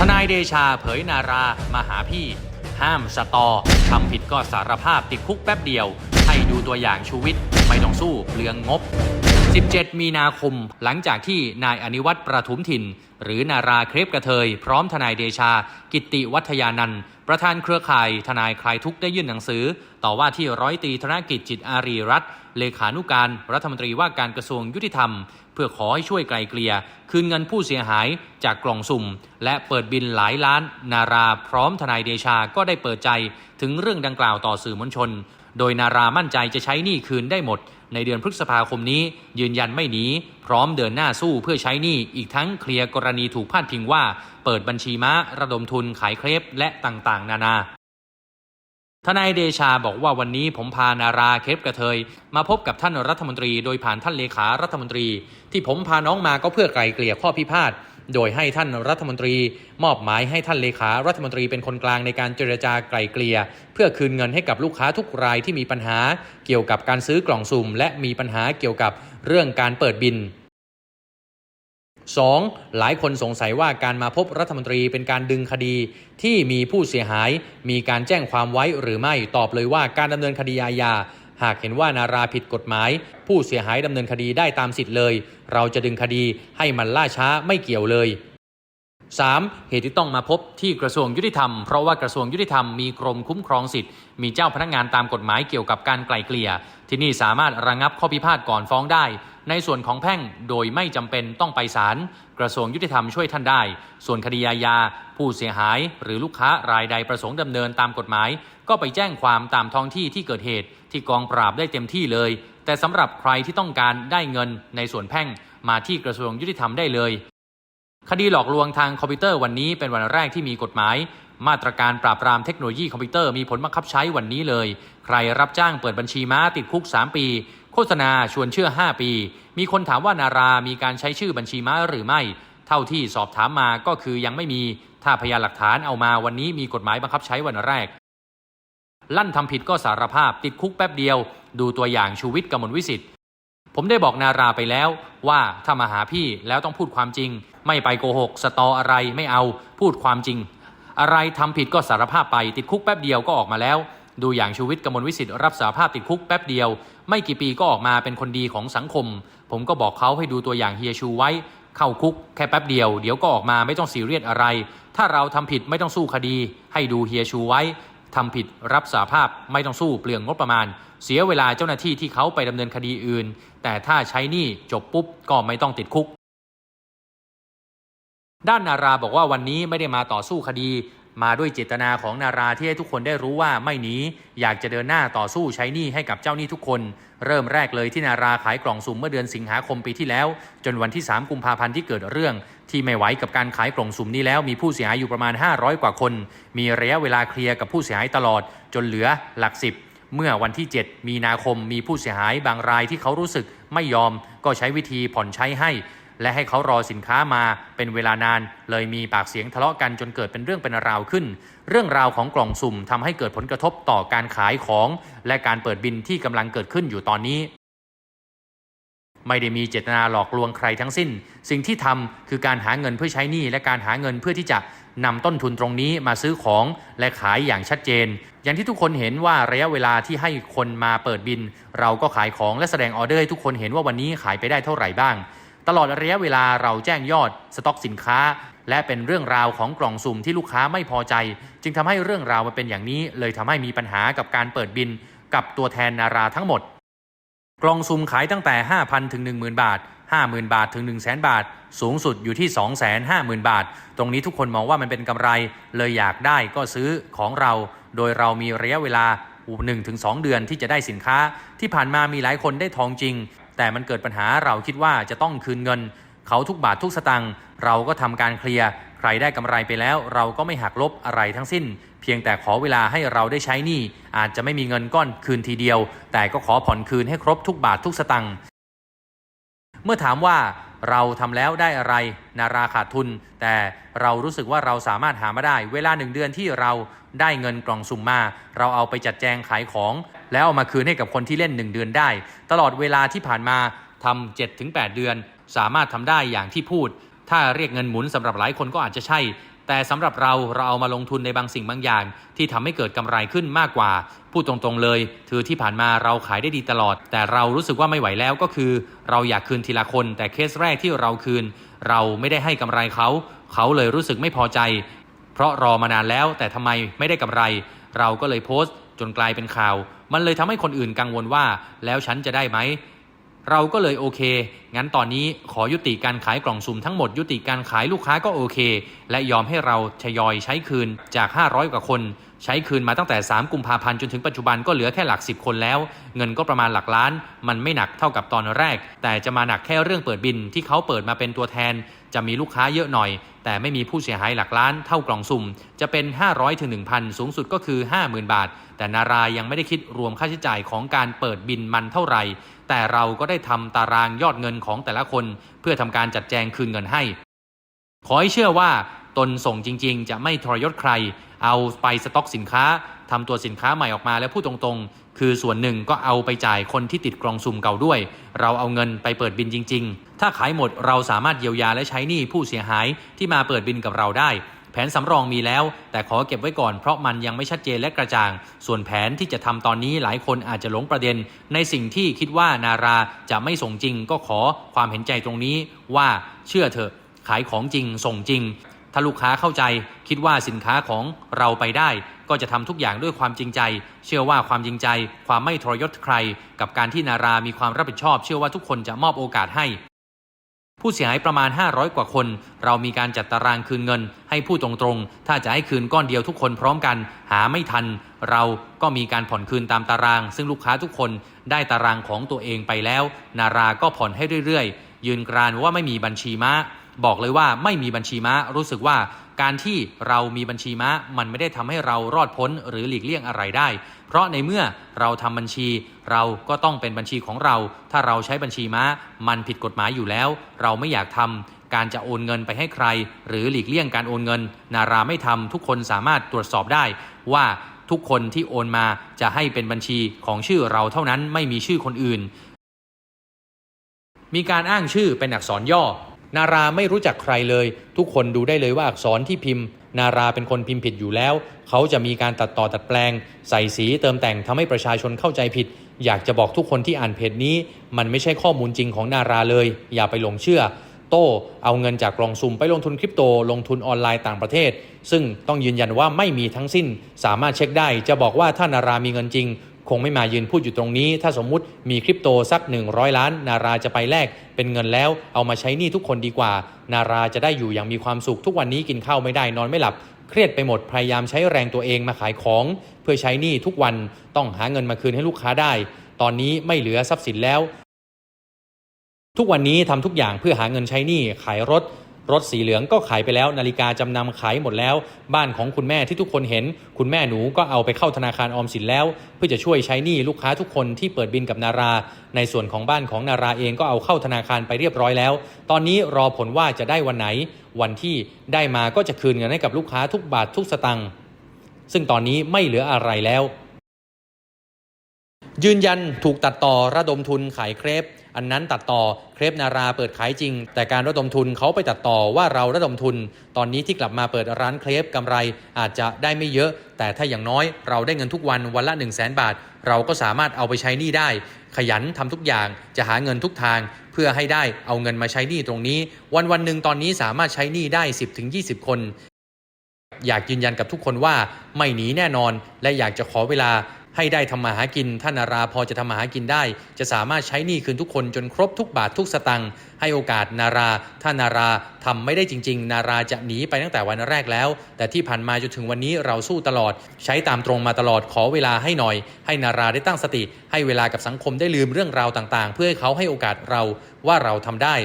ทนายเดชาเผยนารามาหาพี่ ห้ามสตอทำผิดก็สารภาพติดคุกแป๊บเดียว ให้ดูตัวอย่างชูวิทย์ไม่ต้องสู้เปลืองงบ 17 มีนาคม หลังจากที่นายอนิวัตรประทุมถิ่น หรือนาราเครปกระเทย พร้อมทนายเดชา กิตติวัฒยานันท์ ประธานเครือข่ายทนายคลายทุกข์ได้ยื่นหนังสือ ต่อว่าที่ร้อยตีธนกิจจิตอารีรัตนเลขานุการรัฐมนตรีว่าการกระทรวงยุติธรรม เพื่อขอให้ช่วยไกลเกลี่ยคืนเงินผู้เสียหายจากกล่องสุ่ม และเปิดบินหลายล้าน นาราพร้อมทนายเดชาก็ได้เปิดใจถึงเรื่องดังกล่าวต่อสื่อมวลชน โดยนารามั่นใจจะใช้หนี้คืนได้หมด ในเดือนพฤษภาคมนี้ ยืนยันไม่หนีพร้อมเดินหน้าสู้เพื่อใช้หนี้อีกทั้งเคลียร์กรณีถูกพาดพิงว่า เปิดบัญชีม้าระดมทุนขายเครปและต่างๆ นานาทนายเดชาบอกว่าวันนี้ผมพานาราเคปกระเทย มาพบกับท่านรัฐมนตรี โดยผ่านท่านเลขารัฐมนตรี ที่ผมพาน้องมาก็เพื่อไกลเกลี่ยข้อพิพาท โดยให้ท่านรัฐมนตรี มอบหมายให้ท่านเลขารัฐมนตรีเป็นคนกลางในการเจรจาไกลเกลี่ย เพื่อคืนเงินให้กับลูกค้าทุกรายที่มีปัญหา เกี่ยวกับการซื้อกล่องสุ่ม และมีปัญหาเกี่ยวกับเรื่องการเปิดบิน 2. หลายคนสงสัยว่าการมาพบรัฐมนตรีเป็นการดึงคดีที่มีผู้เสียหาย มีการแจ้งความไว้หรือไม่ตอบเลยว่าการดำเนินคดีอาญา หากเห็นว่านาราผิดกฎหมาย ผู้เสียหายดำเนินคดีได้ตามสิทธิ์เลย เราจะดึงคดีให้มันล่าช้าไม่เกี่ยวเลย 3. เหตุที่ต้องมาพบที่กระทรวงยุติธรรม เพราะว่ากระทรวงยุติธรรมมีกรมคุ้มครองสิทธิ์ มีเจ้าพนักงานตามกฎหมายเกี่ยวกับการไกล่เกลี่ย ที่นี่สามารถระงับข้อพิพาทก่อนฟ้องได้ ในส่วนของแพ่งโดยไม่จำเป็นต้องไปศาลกระทรวงยุติธรรมช่วยท่านได้ ส่วนคดีอาญาผู้เสียหายหรือลูกค้ารายใดประสงค์ดำเนินตามกฎหมาย ก็ไปแจ้งความตามท้องที่ที่เกิดเหตุที่กองปราบได้เต็มที่เลย แต่สำหรับใครที่ต้องการได้เงินในส่วนแพ่งมาที่กระทรวงยุติธรรมได้เลย คดีหลอกลวงทางคอมพิวเตอร์วันนี้เป็นวันแรกที่มีกฎหมายมาตรการปราบปรามเทคโนโลยีคอมพิวเตอร์มีผลบังคับใช้วันนี้เลย ใครรับจ้างเปิดบัญชีม้าติดคุก 3 ปี ฆษณาชวนเชื่อ 5 ปี มีคนถามว่านารามีการใช้ชื่อบัญชีม้าหรือไม่ เท่าที่สอบถามมาก็คือยังไม่มี ถ้าพยานหลักฐานเอามาวันนี้มีกฎหมายบังคับใช้วันแรก ลั่นทำผิดก็สารภาพติดคุกแป๊บเดียว ดูตัวอย่างชูวิทย์กมลวิสิทธิ์ผมได้บอกนาราไปแล้วว่าถ้ามาหาพี่แล้วต้องพูดความจริง ไม่ไปโกหก สตออะไรไม่เอา พูดความจริง อะไรทำผิดก็สารภาพไป ติดคุกแป๊บเดียวก็ออกมาแล้ว ดูอย่างชูวิทย์กมลวิสิทธิ์รับสารภาพติดคุกแป๊บเดียว ไม่กี่ปีก็ออกมาเป็นคนดีของสังคม ผมก็บอกเขาให้ดูตัวอย่างเฮียชูไว้ เข้าคุกแค่แป๊บเดียว เดี๋ยวก็ออกมาไม่ต้องซีเรียสอะไร ถ้าเราทำผิดไม่ต้องสู้คดี ให้ดูเฮียชูไว้ทำผิดรับสาภาพไม่ต้องสู้เปลืองงบประมาณ เสียเวลาเจ้าหน้าที่ที่เขาไปดำเนินคดีอื่น แต่ถ้าใช้หนี้จบปุ๊บก็ไม่ต้องติดคุกด้านนาราบอกว่าวันนี้ไม่ได้มาต่อสู้คดี มาด้วยเจตนาของนาราที่ให้ทุกคนได้รู้ว่าไม่หนีอยากจะเดินหน้าต่อสู้ใช้หนี้ให้กับเจ้าหนี้ทุกคน เริ่มแรกเลยที่นาราขายกล่องสุ่มเมื่อเดือนสิงหาคมปีที่แล้ว จนวันที่ 3 กุมภาพันธ์ที่เกิดเรื่อง ที่ไม่ไหวกับการขายกล่องสุ่มนี้แล้วมีผู้เสียหายอยู่ประมาณ 500 กว่าคน มีระยะเวลาเคลียร์กับผู้เสียหายตลอด จนเหลือหลักสิบเมื่อวันที่ 7 มีนาคมมีผู้เสียหายบางรายที่เขารู้สึกไม่ยอมก็ใช้วิธีผ่อนใช้ให้ และให้เขารอสินค้ามาเป็นเวลานาน เลยมีปากเสียงทะเลาะกันจนเกิดเป็นเรื่องเป็นราวขึ้น เรื่องราวของกล่องสุ่มทำให้เกิดผลกระทบต่อการขายของ และการเปิดบินที่กำลังเกิดขึ้นอยู่ตอนนี้ ไม่ได้มีเจตนาหลอกลวงใครทั้งสิ้น สิ่งที่ทำคือการหาเงินเพื่อใช้หนี้และการหาเงินเพื่อที่จะนำต้นทุนตรงนี้มาซื้อของและขายอย่างชัดเจน อย่างที่ทุกคนเห็นว่าระยะเวลาที่ให้คนมาเปิดบิน เราก็ขายของและแสดงออเดอร์ให้ทุกคนเห็นว่าวันนี้ขายไปได้เท่าไหร่บ้าง ตลอดระยะเวลาเราแจ้งยอดสต็อกสินค้า และเป็นเรื่องราวของกล่องสุ่มที่ลูกค้าไม่พอใจ จึงทำให้เรื่องราวมาเป็นอย่างนี้ เลยทำให้มีปัญหากับการเปิดบิน กับตัวแทนนาราทั้งหมด กล่องซุ่มขายตั้งแต่ 5,000 ถึง 10,000 บาท 50,000 บาทถึง 100,000 บาท สูงสุดอยู่ที่ 250,000 บาท ตรงนี้ทุกคนมองว่ามันเป็นกำไร เลยอยากได้ก็ซื้อของเรา โดยเรามีระยะเวลา1-2 เดือนที่จะได้สินค้า ที่ผ่านมามีหลายคนได้ทองจริง แต่มันเกิดปัญหาเราคิดว่าจะต้องคืนเงิน เขาทุกบาททุกสตังค์เราก็ทำการเคลียร์ใครได้กำไรไปแล้ว เราก็ไม่หักลบอะไรทั้งสิ้น เพียงแต่ขอเวลาให้เราได้ใช้หนี้อาจจะไม่มีเงินก้อนคืนทีเดียว แต่ก็ขอผ่อนคืนให้ครบทุกบาททุกสตังค์เมื่อถามว่า เราทำแล้วได้อะไรนาราขาดทุน แต่เรารู้สึกว่าเราสามารถหามาได้ เวลาหนึ่งเดือนที่เราได้เงินกล่องสุ่มมา เราเอาไปจัดแจงขายของ แล้วเอามาคืนให้กับคนที่เล่น 1 เดือนได้ ตลอดเวลาที่ผ่านมาทำ7-8 เดือน สามารถทำได้อย่างที่พูด ถ้าเรียกเงินหมุนสำหรับหลายคนก็อาจจะใช่ แต่สำหรับเราเราเอามาลงทุนในบางสิ่งบางอย่าง ที่ทำให้เกิดกำไรขึ้นมากกว่า พูดตรงๆเลยคือที่ผ่านมาเราขายได้ดีตลอด แต่เรารู้สึกว่าไม่ไหวแล้วก็คือ เราอยากคืนทีละคน แต่เคสแรกที่เราคืน เราไม่ได้ให้กำไรเขา เขาเลยรู้สึกไม่พอใจ เพราะรอมานานแล้วแต่ทำไมไม่ได้กำไร เราก็เลยโพสต์ จนกลายเป็นข่าว มันเลยทำให้คนอื่นกังวลว่า แล้วฉันจะได้ไหมเราก็เลยโอเคงั้นตอนนี้ขอยุติการขายกล่องสุ่มทั้งหมดยุติการขายลูกค้าก็โอเค และยอมให้เราทยอยใช้คืนจาก 500 กว่าคน ใช้คืนมาตั้งแต่ 3 กุมภาพันธ์จนถึงปัจจุบันก็เหลือแค่หลัก 10 คนแล้ว เงินก็ประมาณหลักล้าน มันไม่หนักเท่ากับตอนแรก แต่จะมาหนักแค่เรื่องเปิดบินที่เขาเปิดมาเป็นตัวแทน จะมีลูกค้าเยอะหน่อย แต่ไม่มีผู้เสียหายหลักล้านเท่ากล่องสุ่ม จะเป็น 500ถึง1,000 สูงสุดก็คือ 50,000 บาท แต่นารายังไม่ได้คิดรวมค่าใช้จ่ายของการเปิดบินมันเท่าไหร่ แต่เราก็ได้ทำตารางยอดเงินของแต่ละคนเพื่อทำการจัดแจงคืนเงินให้ ขอให้เชื่อว่าตนส่งจริง ๆ จะไม่ทรยศใคร เอาไปสต็อกสินค้าทำตัวสินค้าใหม่ออกมาแล้วพูดตรงๆ คือส่วนหนึ่งก็เอาไปจ่ายคนที่ติดกล่องสุ่มเก่าด้วย เราเอาเงินไปเปิดบินจริง ๆ ถ้าขายหมดเราสามารถเยียวยาและใช้หนี้ผู้เสียหายที่มาเปิดบินกับเราได้ นสำรองมีแล้ว แต่ขอเก็บไว้ก่อนเพราะมันยังไม่ชัดเจนและกระจ่าง ส่วนแผนที่จะทำตอนนี้หลายคนอาจจะหลงประเด็น ในสิ่งที่คิดว่านาราจะไม่ส่งจริง ก็ขอความเห็นใจตรงนี้ว่าเชื่อเถอะขายของจริงส่งจริงถ้าลูกค้าเข้าใจคิดว่าสินค้าของเราไปได้ ก็จะทำทุกอย่างด้วยความจริงใจ เชื่อว่าความจริงใจ ความไม่ทรยศใคร กับการที่นารามีความรับผิดชอบ เชื่อว่าทุกคนจะมอบโอกาสให้ ผู้เสียหายประมาณ 500 กว่าคน เรามีการจัดตารางคืนเงิน ให้ผู้ตรงๆ ถ้าจะให้คืนก้อนเดียวทุกคนพร้อมกัน หาไม่ทัน เราก็มีการผ่อนคืนตามตาราง ซึ่งลูกค้าทุกคนได้ตารางของตัวเองไปแล้ว นาราก็ผ่อนให้เรื่อยๆ ยืนกรานว่าไม่มีบัญชีม้า บอกเลยว่าไม่มีบัญชีม้ารู้สึกว่าการที่เรามีบัญชีม้ามันไม่ได้ทำให้เรารอดพ้นหรือหลีกเลี่ยงอะไรได้ เพราะในเมื่อเราทำบัญชี เราก็ต้องเป็นบัญชีของเรา ถ้าเราใช้บัญชีม้า มันผิดกฎหมายอยู่แล้ว เราไม่อยากทำการจะโอนเงินไปให้ใคร หรือหลีกเลี่ยงการโอนเงิน นาราไม่ทำทุกคนสามารถตรวจสอบได้ว่าทุกคนที่โอนมาจะให้เป็นบัญชีของชื่อเราเท่านั้นไม่มีชื่อคนอื่น มีการอ้างชื่อเป็นอักษรย่อ นาราไม่รู้จักใครเลย ทุกคนดูได้เลยว่าอักษรที่พิมพ์ นาราเป็นคนพิมพ์ผิดอยู่แล้ว เขาจะมีการตัดต่อตัดแปลง ใส่สีเติมแต่งทำให้ประชาชนเข้าใจผิด อยากจะบอกทุกคนที่อ่านเพจนี้ มันไม่ใช่ข้อมูลจริงของนาราเลย อย่าไปหลงเชื่อ โต้เอาเงินจากกล่องซุ่มไปลงทุนคริปโต ลงทุนออนไลน์ต่างประเทศ ซึ่งต้องยืนยันว่าไม่มีทั้งสิ้น สามารถเช็คได้ จะบอกว่าถ้านารามีเงินจริง คงไม่มายืนพูดอยู่ตรงนี้ ถ้าสมมุติมีคริปโตสัก 100 ล้าน นาราจะไปแลกเป็นเงินแล้วเอามาใช้หนี้ทุกคนดีกว่า นาราจะได้อยู่อย่างมีความสุขทุกวันนี้กินข้าวไม่ได้นอนไม่หลับ เครียดไปหมดพยายามใช้แรงตัวเองมาขายของ เพื่อใช้หนี้ทุกวันต้องหาเงินมาคืนให้ลูกค้าได้ ตอนนี้ไม่เหลือทรัพย์สินแล้ว ทุกวันนี้ทำทุกอย่างเพื่อหาเงินใช้หนี้ขายรถ รถสีเหลืองก็ขายไปแล้ว นาฬิกาจำนำขายหมดแล้ว บ้านของคุณแม่ที่ทุกคนเห็น คุณแม่หนูก็เอาไปเข้าธนาคารออมสินแล้ว เพื่อจะช่วยใช้หนี้ลูกค้าทุกคนที่เปิดบินกับนารา ในส่วนของบ้านของนาราเองก็เอาเข้าธนาคารไปเรียบร้อยแล้ว ตอนนี้รอผลว่าจะได้วันไหน วันที่ได้มาก็จะคืนเงินให้กับลูกค้าทุกบาททุกสตังค์ซึ่งตอนนี้ไม่เหลืออะไรแล้ว ยืนยันถูกตัดต่อระดมทุนขายเครป อันนั้นตัดต่อเครปนาราเปิดขายจริง แต่การระดมทุนเขาไปตัดต่อว่าเราระดมทุน ตอนนี้ที่กลับมาเปิดร้านเครปกำไรอาจจะได้ไม่เยอะ แต่ถ้าอย่างน้อยเราได้เงินทุกวันวันละ 1 0 0 0 0แบาท เราก็สามารถเอาไปใช้หนี้ได้ ขยันทำทุกอย่างจะหาเงินทุกทาง เพื่อให้ได้เอาเงินมาใช้หนี้ตรงนี้ วันวันหนึ่งตอนนี้สามารถใช้หนี้ได้ 10-20 คน อยากยืนยันกับทุกคนว่าไม่หนีแน่นอน และอยากจะขอเวลา ให้ได้ทำมาหากินถ้านาราพอจะทำมาหากินได้ จะสามารถใช้หนี้คืนทุกคนจนครบทุกบาททุกสตังค์ให้โอกาสนารา ถ้านาราทำไม่ได้จริง ๆ นาราจะหนีไปตั้งแต่วันแรกแล้ว แต่ที่ผ่านมาจนถึงวันนี้เราสู้ตลอด ใช้ตามตรงมาตลอดขอเวลาให้หน่อย ให้นาราได้ตั้งสติ ให้เวลากับสังคมได้ลืมเรื่องราวต่างๆ เพื่อให้เขาให้โอกาสเราว่าเราทำได้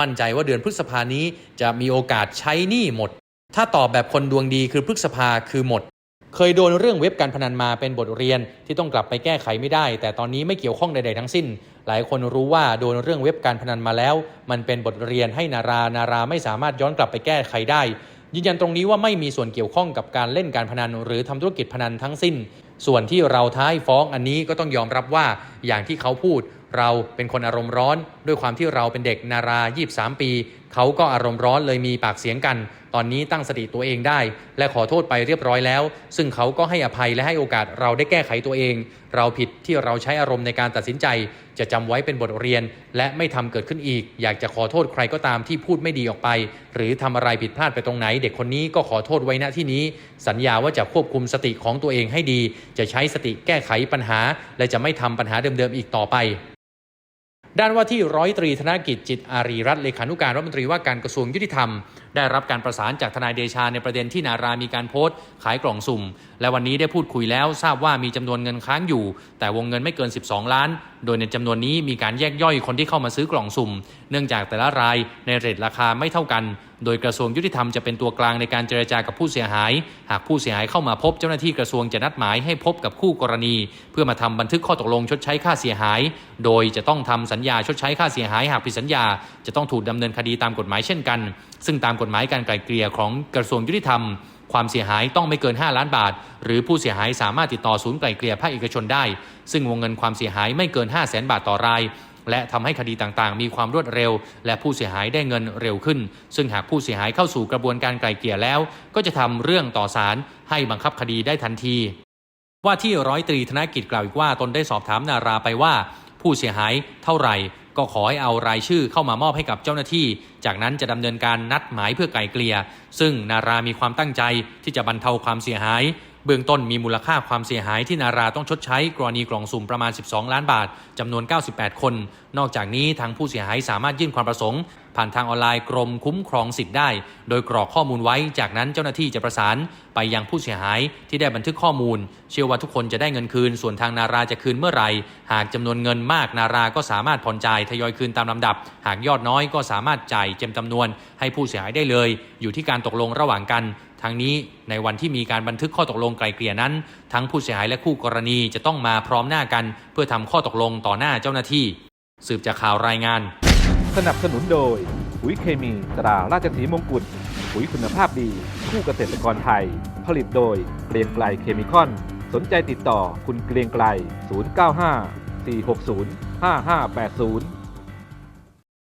มั่นใจว่าเดือนพฤษภานี้จะมีโอกาสใช้หนี้หมด ถ้าตอบแบบคนดวงดีคือพฤษภาคือหมด เคยโดนเรื่องเว็บการพนันมาเป็นบทเรียนที่ต้องกลับไปแก้ไขไม่ได้ แต่ตอนนี้ไม่เกี่ยวข้องใดๆทั้งสิ้น หลายคนรู้ว่าโดนเรื่องเว็บการพนันมาแล้ว มันเป็นบทเรียนให้นารานาราไม่สามารถย้อนกลับไปแก้ไขได้ ยืนยันตรงนี้ว่าไม่มีส่วนเกี่ยวข้องกับการเล่นการพนัน หรือทำธุรกิจพนันทั้งสิ้น ส่วนที่เราท้ายฟ้องอันนี้ก็ต้องยอมรับว่าอย่างที่เขาพูด เราเป็นคนอารมณ์ร้อน ด้วยความที่เราเป็นเด็กนารา 23 ปี เขาก็อารมณ์ร้อนเลยมีปากเสียงกัน ตอนนี้ตั้งสติตัวเองได้ และขอโทษไปเรียบร้อยแล้ว ซึ่งเขาก็ให้อภัยและให้โอกาสเราได้แก้ไขตัวเอง เราผิดที่เราใช้อารมณ์ในการตัดสินใจ จะจำไว้เป็นบทเรียน และไม่ทำเกิดขึ้นอีก อยากจะขอโทษใครก็ตามที่พูดไม่ดีออกไป หรือทำอะไรผิดพลาดไปตรงไหน เด็กคนนี้ก็ขอโทษไว้ณที่นี้ สัญญาว่าจะควบคุมสติของตัวเองให้ดี จะใช้สติแก้ไขปัญหา และจะไม่ทำปัญหาเดิมๆอีกต่อไป ด้านว่าที่ร้อยตรีธนกิจจิตอารีรัตน์เลขานุการรัฐมนตรีว่าการกระทรวงยุติธรรม ได้รับการประสานจากทนายเดชาในประเด็นที่นารามีการโพสต์ ขายกล่องสุ่ม และวันนี้ได้พูดคุยแล้วทราบว่ามีจำนวนเงินค้างอยู่ แต่วงเงินไม่เกิน 12 ล้าน โดยในจำนวนนี้มีการแยกย่อยคนที่เข้ามาซื้อกล่องสุ่ม เนื่องจากแต่ละรายในเรทราคาไม่เท่ากัน โดยกระทรวงยุติธรรมจะเป็นตัวกลางในการเจรจากับผู้เสียหาย หากผู้เสียหายเข้ามาพบเจ้าหน้าที่กระทรวงจะนัดหมายให้พบกับคู่กรณี เพื่อมาทำบันทึกข้อตกลงชดใช้ค่าเสียหาย โดยจะต้องทำสัญญาชดใช้ค่าเสียหาย หากผิดสัญญา จะต้องถูกดำเนินคดีตามกฎหมายเช่นกัน ซึ่งตามกฎหมายการไกล่เกลี่ยของกระทรวงยุติธรรมความเสียหายต้องไม่เกิน 5 ล้านบาท หรือผู้เสียหายสามารถติดต่อศูนย์ไกล่เกลี่ยภาคเอกชนได้ ซึ่งวงเงินความเสียหายไม่เกิน 5 0 0แสนบาทต่อราย และทำให้คดีต่างๆ มีความรวดเร็ว และผู้เสียหายได้เงินเร็วขึ้น ซึ่งหากผู้เสียหายเข้าสู่กระบวนการไกล่เกลี่ยแล้ว ก็จะทำเรื่องต่อศาลให้บังคับคดีได้ทันที ว่าที่ร้อยตรีธนกิจกล่าวอีกว่าตนได้สอบถามนาราไปว่า ผู้เสียหายเท่าไหร่ก็ขอให้เอารายชื่อเข้ามามอบให้กับเจ้าหน้าที่ จากนั้นจะดำเนินการนัดหมายเพื่อไกล่เกลี่ย ซึ่งนารามีความตั้งใจที่จะบรรเทาความเสียหาย เบื้องต้นมีมูลค่าความเสียหายที่นาราต้องชดใช้กรณีกล่องสุ่มประมาณ 12 ล้านบาทจำนวน 98 คน นอกจากนี้ทางผู้เสียหายสามารถยื่นความประสงค์ ผ่านทางออนไลน์กรมคุ้มครองสิทธิ์ได้ โดยกรอกข้อมูลไว้ จากนั้นเจ้าหน้าที่จะประสานไปยังผู้เสียหายที่ได้บันทึกข้อมูล เชื่อว่าทุกคนจะได้เงินคืน ส่วนทางนาราจะคืนเมื่อไหร่ หากจำนวนเงินมากนาราก็สามารถผ่อนจ่ายทยอยคืนตามลำดับ หากยอดน้อยก็สามารถจ่ายเต็มจำนวน ให้ผู้เสียหายได้เลย อยู่ที่การตกลงระหว่างกัน ทั้งนี้ในวันที่มีการบันทึกข้อตกลงไกลเกลี่ยนั้น ทั้งผู้เสียหายและคู่กรณีจะต้องมาพร้อมหน้ากัน เพื่อทำข้อตกลงต่อหน้าเจ้าหน้าที่ สืบจากข่าวรายงาน สนับสนุนโดยปุ๋ยเคมีตราราชสีมงกุฎปุ๋ยคุณภาพดี คู่เกษตรกรไทย ผลิตโดยเกรียงไกลเคมีคอน สนใจติดต่อคุณเกรียงไกล 095 460 5580